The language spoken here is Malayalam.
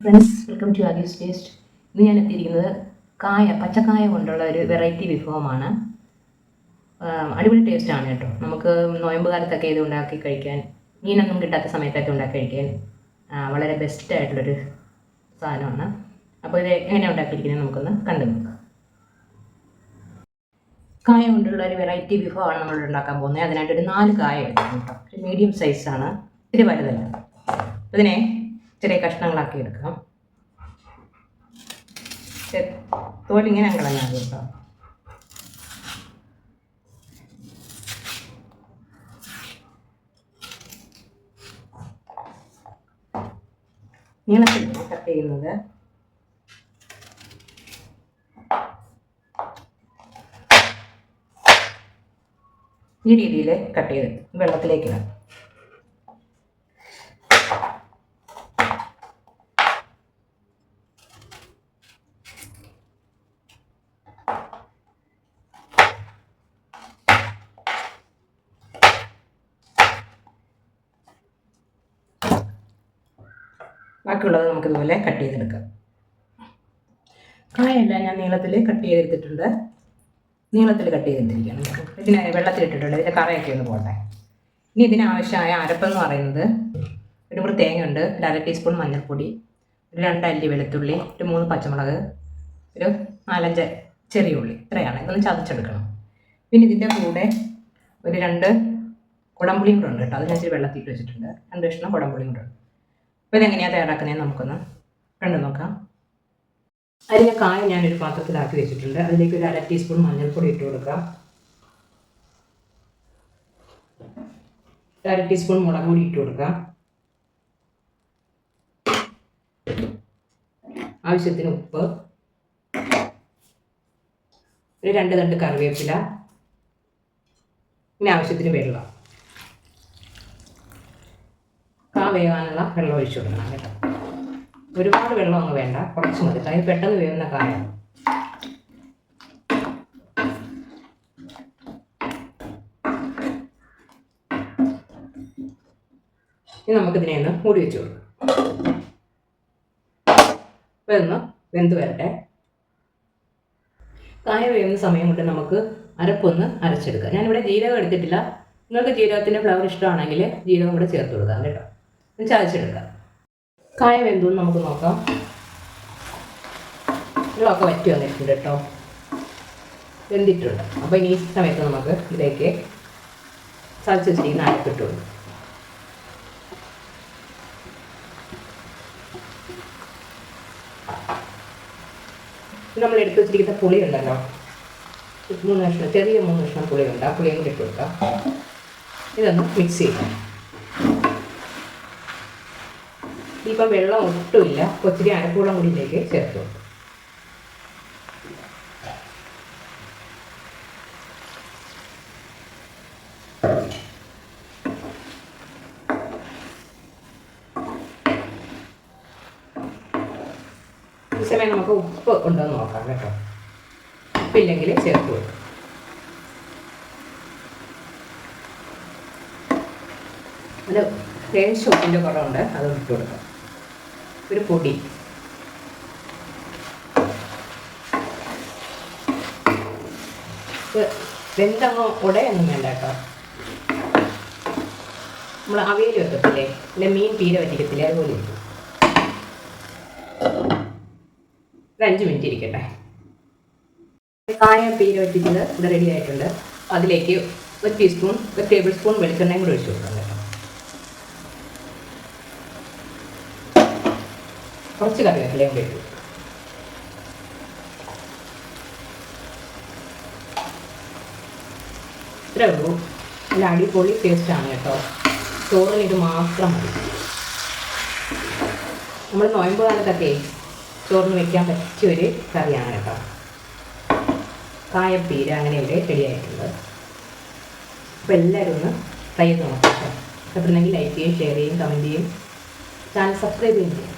Friends welcome to Aagee's taste ഇന്ന് ഞാൻ എത്തിയിരിക്കുന്നത് കായ പച്ചക്കായ കൊണ്ടുള്ള ഒരു വെറൈറ്റി വിഭവമാണ്. അടിപൊളി ടേസ്റ്റാണ് കേട്ടോ. നമുക്ക് നോയമ്പ് കാലത്തൊക്കെ ഇത് ഉണ്ടാക്കി കഴിക്കാൻ മീനൊന്നും കിട്ടാത്ത സമയത്തൊക്കെ ഉണ്ടാക്കി കഴിക്കാൻ വളരെ ബെസ്റ്റ് ആയിട്ടുള്ളൊരു സാധനമാണ്. അപ്പോൾ ഇത് എങ്ങനെ ഉണ്ടാക്കിയിരിക്കുന്നത് നമുക്കൊന്ന് കണ്ടു നോക്കാം. കായ കൊണ്ടുള്ള ഒരു വെറൈറ്റി വിഭവമാണ് നമ്മൾ ഉണ്ടാക്കാൻ പോകുന്നത്. അതിനായിട്ട് ഒരു നാല് കായ എടുക്കണം കേട്ടോ. ഒരു മീഡിയം സൈസാണ് ഇത്തിരി വലുതല്ല. ഇതിനെ ചെറിയ കഷ്ണങ്ങളാക്കി എടുക്കാം. തോടിങ്ങനെ കളഞ്ഞാൽ കേട്ടോ. നീളത്തിൽ കട്ട് ചെയ്യുന്നത്. ഈ രീതിയിൽ കട്ട് ചെയ്ത് വെള്ളത്തിലേക്ക് ഇടാം. ബാക്കിയുള്ളത് നമുക്ക് ഇതുപോലെ കട്ട് ചെയ്തെടുക്കാം. കായെല്ലാം ഞാൻ നീളത്തിൽ കട്ട് ചെയ്തെടുത്തിട്ടുണ്ട്. നീളത്തിൽ കട്ട് ചെയ്തെടുത്തിരിക്കുകയാണ്. ഇതിനെ വെള്ളത്തിലിട്ടിട്ടുണ്ട്. ഇതിന്റെ കറയൊക്കെ ഒന്ന് പോട്ടെ. ഇനി ഇതിനാവശ്യമായ അരപ്പെന്ന് പറയുന്നത് ഒരു മുറി തേങ്ങയുണ്ട് ഒരു അര ടീസ്പൂൺ മഞ്ഞൾപ്പൊടി ഒരു രണ്ട് അല്ലി വെളുത്തുള്ളി ഒരു മൂന്ന് പച്ചമുളക് ഒരു നാലഞ്ച് ചെറിയ ഉള്ളി. ഇത്രയാണ്. ഇതൊന്ന് ചതച്ചെടുക്കണം. പിന്നെ ഇതിന്റെ കൂടെ ഒരു രണ്ട് കുടംപുളിയും കൂടെ ഉണ്ട് കേട്ടോ. അത് ഞാൻ ഇച്ചിരി വെച്ചിട്ടുണ്ട്. രണ്ട് കഷ്ണം കുടംപുളിയും കൂടെ ഉണ്ട്. ഇതെങ്ങനെയാണ് തയ്യാറാക്കുന്നതെന്ന് നമുക്കൊന്ന് കണ്ടു നോക്കാം. അരിഞ്ഞ കായ ഞാനൊരു പാത്രത്തിലാക്കി വെച്ചിട്ടുണ്ട്. അതിലേക്ക് ഒരു അര ടീസ്പൂൺ മഞ്ഞൾപ്പൊടി ഇട്ട് കൊടുക്കാം. അര ടീസ്പൂൺ മുളക് പൊടി ഇട്ട് കൊടുക്കാം. ആവശ്യത്തിന് ഉപ്പ്. ഒരു രണ്ട് തണ്ട് കറിവേപ്പില. പിന്നെ ആവശ്യത്തിന് വെള്ളം. കാ വേകാനുള്ള വെള്ളം ഒഴിച്ചു കൊടുക്കണം കേട്ടോ. ഒരുപാട് വെള്ളമൊന്നും വേണ്ട. കുറച്ച് മതി കാര്യം പെട്ടെന്ന് വേവുന്ന കായാണ്. ഇനി നമുക്കിതിനെ ഒന്ന് മൂടി വെച്ച് കൊടുക്കാം. ഇതൊന്ന് വെന്ത് വരട്ടെ. കായ വേവുന്ന സമയം കൊണ്ട് നമുക്ക് അരപ്പൊന്ന് അരച്ചെടുക്കാം. ഞാനിവിടെ ജീരകം എടുത്തിട്ടില്ല. നിങ്ങൾക്ക് ജീരകത്തിന്റെ ഫ്ലവർ ഇഷ്ടമാണെങ്കിൽ ജീരകം കൂടെ ചേർത്ത് കൊടുക്കാം കേട്ടോ. ഒന്ന് ചതച്ചെടുക്കാം കായ വെന്തു നമുക്ക് നോക്കാം. ഇതൊക്കെ വറ്റി വന്നിട്ടുണ്ട് കേട്ടോ. വെന്തിട്ടുണ്ട്. അപ്പോൾ ഇനി ഈ സമയത്ത് നമുക്ക് ഇതിലേക്ക് ചതച്ച് വെച്ചിരിക്കുന്ന അരപ്പിട്ട് നമ്മൾ എടുത്ത് വെച്ചിരിക്കുന്ന പുളി ഉണ്ടല്ലോ. മൂന്ന് കഷ്ണം ചെറിയ മൂന്ന് കഷ്ണം പുളിയുണ്ട്. ആ പുളിയും ഇട്ട് കൊടുക്കാം. ഇതൊന്ന് മിക്സ് ചെയ്യാം ഇപ്പം വെള്ളം ഒട്ടുമില്ല. ഒത്തിരി അരപ്പൂളം കൂടി ഇതിലേക്ക് ഈ സമയം നമുക്ക് ഉപ്പ് ഉണ്ടോ എന്ന് നോക്കാം കേട്ടോ. ഉപ്പില്ലെങ്കിൽ ചേർത്ത് കൊടുക്കും അത് ലേശം ഉപ്പിന്റെ കുറവുണ്ട് അത് ഇട്ട് കൊടുക്കാം. ഒരു പൊടി. വെന്തങ്ങോ ഉടയൊന്നും വേണ്ട കേട്ടോ. നമ്മൾ അവയിൽ വെക്കത്തില്ലേ? അല്ലെ മീൻ പീര വറ്റിക്കത്തില്ലേ അതുപോലെ ഒരു അഞ്ച് മിനിറ്റ് ഇരിക്കട്ടെ. കായ പീര വറ്റിക്കുന്നത് ഇവിടെ റെഡി ആയിട്ടുണ്ട്. അതിലേക്ക് ഒരു ടീസ്പൂൺ ഒരു ടേബിൾ സ്പൂൺ വെളിച്ചെണ്ണയും കൂടി ഒഴിച്ചു കൊടുക്കാം കേട്ടോ കുറച്ച് കറിവേപ്പിലയും കൂടി ഇത്രേ ഉള്ളൂ. നല്ല അടിപൊളി ടേസ്റ്റാണ് കേട്ടോ. ചോറിന് ഇത് മാത്രം മതി. നമ്മൾ നോയമ്പ് കാലത്തൊക്കെ ചോറിന് വെക്കാൻ പറ്റിയ ഒരു കറിയാണ് കേട്ടോ. കായപ്പീര അങ്ങനെയൊക്കെ റെഡിയായിട്ടുണ്ട്. അപ്പോൾ എല്ലാവരും ഒന്ന് ട്രൈ ചെയ്ത് നോക്കാം ഇഷ്ടപ്പെടുന്നെങ്കിൽ ലൈക്ക് ചെയ്യും ഷെയർ ചെയ്യും കമന്റ് ചെയ്യും. ചാനൽ സബ്സ്ക്രൈബ് ചെയ്യും.